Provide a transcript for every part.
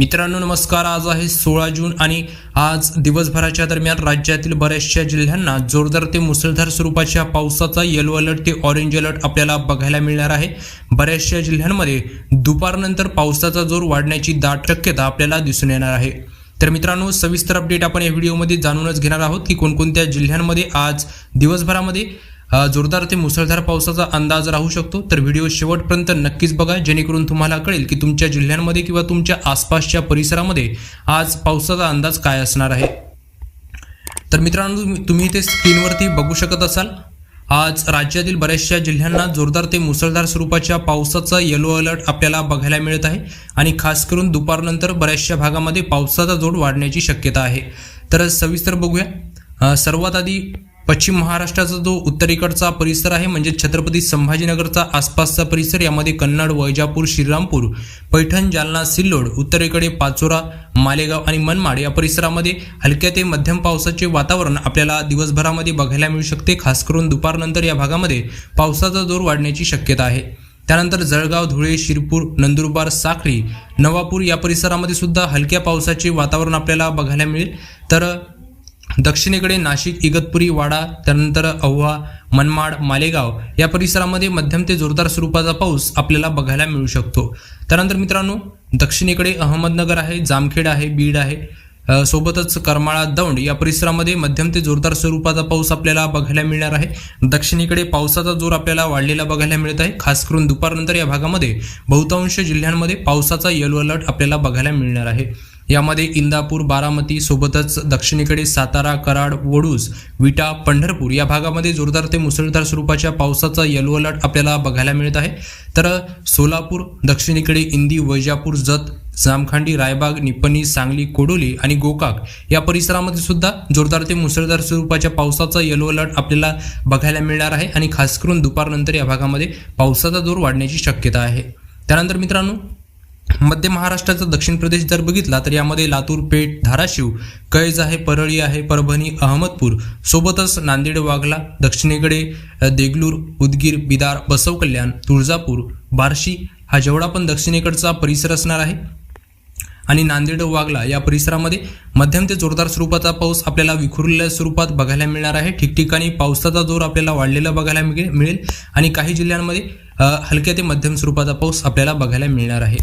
मित्रांनो नमस्कार. आज आहे सोळा जून आणि आज दिवसभराच्या दरम्यान राज्यातील बऱ्याचशा जिल्ह्यांना जोरदार ते मुसळधार स्वरूपाच्या पावसाचा येलो अलर्ट ते ऑरेंज अलर्ट आपल्याला बघायला मिळणार आहे. बऱ्याचशा जिल्ह्यांमध्ये दुपारनंतर पावसाचा जोर वाढण्याची दाट शक्यता आपल्याला दिसून येणार आहे. तर मित्रांनो सविस्तर अपडेट आपण या व्हिडिओमध्ये जाणूनच घेणार आहोत की कोणकोणत्या जिल्ह्यांमध्ये आज दिवसभरामध्ये जोरदार ते मुसळधार पावसाचा अंदाज राहू शकतो. तर व्हिडिओ शेवटपर्यंत नक्कीच बघा जेणेकरून तुम्हाला कळेल की तुमच्या जिल्ह्यांमध्ये किंवा तुमच्या आसपासच्या परिसरामध्ये आज पावसाचा अंदाज काय असणार आहे. तर मित्रांनो तुम्ही- तुम्ही ते स्क्रीनवरती बघू शकत असाल आज राज्यातील बऱ्याचशा जिल्ह्यांना जोरदार ते मुसळधार स्वरूपाच्या पावसाचा येलो अलर्ट आपल्याला बघायला मिळत आहे आणि खास करून दुपारनंतर बऱ्याचशा भागामध्ये पावसाचा जोड वाढण्याची शक्यता आहे. तर सविस्तर बघूया. सर्वात आधी पश्चिम महाराष्ट्राचा जो उत्तरेकडचा परिसर आहे म्हणजे छत्रपती संभाजीनगरचा आसपासचा परिसर यामध्ये कन्नड वैजापूर श्रीरामपूर पैठण जालना सिल्लोड उत्तरेकडे पाचोरा मालेगाव आणि मनमाड या परिसरामध्ये हलक्या ते मध्यम पावसाचे वातावरण आपल्याला दिवसभरामध्ये बघायला मिळू शकते. खास करून दुपारनंतर या भागामध्ये पावसाचा जोर वाढण्याची शक्यता आहे. त्यानंतर जळगाव धुळे शिरपूर नंदुरबार साखळी नवापूर या परिसरामध्ये सुद्धा हलक्या पावसाचे वातावरण आपल्याला बघायला मिळेल. तर दक्षिणेकडे नाशिक इगतपुरी वाडा त्यानंतर अव्हा मनमाड मालेगाव या परिसरामध्ये मध्यम ते जोरदार स्वरूपाचा पाऊस आपल्याला बघायला मिळू शकतो. त्यानंतर मित्रांनो दक्षिणेकडे अहमदनगर आहे जामखेड आहे बीड आहे. सोबतच करमाळा दौंड या परिसरामध्ये मध्यम ते जोरदार स्वरूपाचा पाऊस आपल्याला बघायला मिळणार आहे. दक्षिणेकडे पावसाचा जोर आपल्याला वाढलेला बघायला मिळत आहे. खास करून दुपारनंतर या भागामध्ये बहुतांश जिल्ह्यांमध्ये पावसाचा येलो अलर्ट आपल्याला बघायला मिळणार आहे. यामध्ये इंदापूर बारामती सोबतच दक्षिणेकडे सातारा कराड वडूज विटा पंढरपूर या भागामध्ये जोरदार ते मुसळधार स्वरूपाच्या पावसाचा येलो अलर्ट आपल्याला बघायला मिळत आहे. तर सोलापूर दक्षिणेकडे इंदी वैजापूर जत जामखांडी रायबाग निपणी सांगली कोडोली आणि गोकाक या परिसरामध्ये सुद्धा जोरदार ते मुसळधार स्वरूपाच्या पावसाचा येलो अलर्ट आपल्याला बघायला मिळणार आहे. आणि खास करून दुपारनंतर या भागामध्ये पावसाचा जोर वाढण्याची शक्यता आहे. त्यानंतर मित्रांनो मध्य महाराष्ट्राचा दक्षिण प्रदेश जर बघितला तर यामध्ये लातूर पेठ धाराशिव कैज आहे परळी आहे परभणी अहमदपूर. सोबतच नांदेड वाघला दक्षिणेकडे देगलूर उदगीर बिदार बसव कल्याण तुळजापूर बार्शी हा जेवढा पण दक्षिणेकडचा परिसर असणार आहे. आणि नांदेड वागला या परिसरामध्ये मध्यम ते जोरदार स्वरूपाचा पाऊस आपल्याला विखुरलेल्या स्वरूपात बघायला मिळणार आहे. ठिकठिकाणी पावसाचा जोर आपल्याला वाढलेला बघायला मिळेल आणि काही जिल्ह्यांमध्ये हलक्या ते मध्यम स्वरूपाचा पाऊस आपल्याला बघायला मिळणार आहे.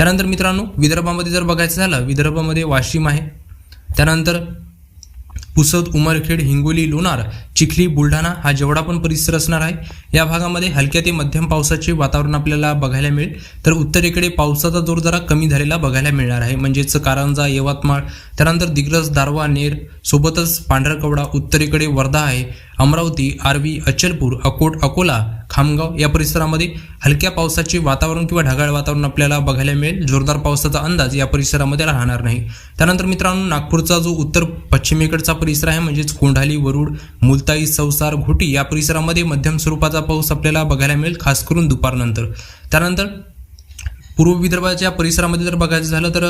त्यानंतर मित्रांनो विदर्भामध्ये जर बघायचं झालं विदर्भामध्ये वाशिम आहे. त्यानंतर पुसद उमरखेड हिंगोली लोणार चिखली बुलढाणा हा जेवढा पण परिसर असणार आहे या भागामध्ये हलक्या ते मध्यम पावसाचे वातावरण आपल्याला बघायला मिळेल. तर उत्तरेकडे पावसाचा जोर जरा कमी झालेला बघायला मिळणार आहे. म्हणजेच कारंजा यवतमाळ त्यानंतर दिग्रस दारवा नेर सोबतच पांढरकवडा उत्तरेकडे वर्धा आहे अमरावती आर्वी अचलपूर अकोट अकोला खामगाव या परिसरामध्ये हलक्या पावसाचे वातावरण किंवा ढगाळ वातावरण आपल्याला बघायला मिळेल. जोरदार पावसाचा अंदाज या परिसरामध्ये राहणार नाही. त्यानंतर मित्रांनो नागपूरचा जो उत्तर पश्चिमेकडचा परिसर आहे म्हणजेच कोंढाली वरुड मुलताई संसार घोटी या परिसरामध्ये मध्यम स्वरूपाचा पाऊस आपल्याला बघायला मिळेल खास करून दुपारनंतर. त्यानंतर पूर्व विदर्भाच्या परिसरामध्ये जर बघायचं झालं तर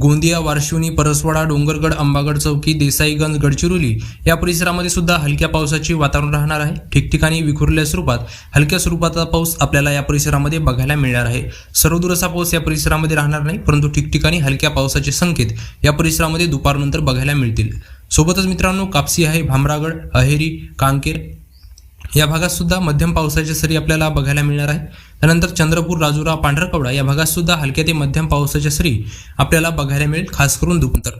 गोंदिया वारशिवनी परसवाडा डोंगरगड अंबागड चौकी देसाईगंज गडचिरोली या परिसरामध्ये सुद्धा हलक्या पावसाचे वातावरण राहणार आहे. ठिकठिकाणी विखुरलेल्या स्वरूपात हलक्या स्वरूपाचा पाऊस आपल्याला या परिसरामध्ये बघायला मिळणार आहे. सर्वदूर असा पाऊस या परिसरामध्ये राहणार नाही परंतु ठिकठिकाणी हलक्या पावसाचे संकेत या परिसरामध्ये दुपारनंतर बघायला मिळतील. सोबतच मित्रांनो कापसी आहे भामरागड अहेरी कांकेर या भागात सुद्धा मध्यम पावसाच्या सरी आपल्याला बघायला मिळणार आहे. त्यानंतर चंद्रपूर राजुरा पांढरकवडा या भागात सुद्धा हलक्या ते मध्यम पावसाच्या सरी आपल्याला बघायला मिळेल खास करून दुपार